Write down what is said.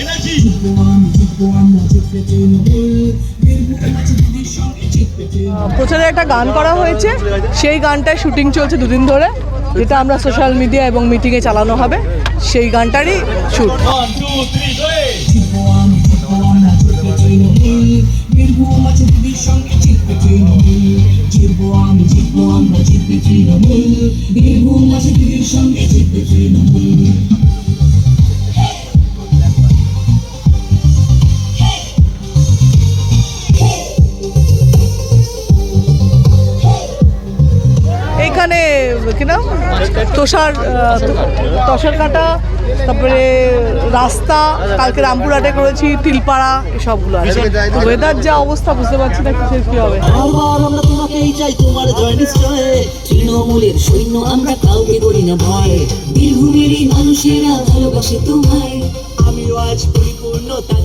Energy প্রচারে একটা গান করা হয়েছে। সেই গানটার শুটিং চলছে দুদিন ধরে যেটা আমরা সোশ্যাল মিডিয়া এবং মিটিংয়ে চালানো হবে। সেই গানটারই শুট জিতবে তৃণমূল বীরভূম আছে দিদির সঙ্গে জিতবে তৃণমূল এইখানে কি নাম? তোষার আহ, কাটা তারপরে রাস্তা কালকে রামপুরহাটে করেছি তিলপাড়া এসবগুলো আছে। ওয়েদার যা অবস্থা বুঝতে পারছি না কিসের কি হবে। আমরা তোমাকেই চাই তোমার জয় নিশ্চয়। তৃণমূলের সৈন্য আমরা কাউকে করি না ভয়। বীরভূমেরই মানুষেরা ভালোবাসে তোমায়। আমিও আজ পরিপূর্ণতা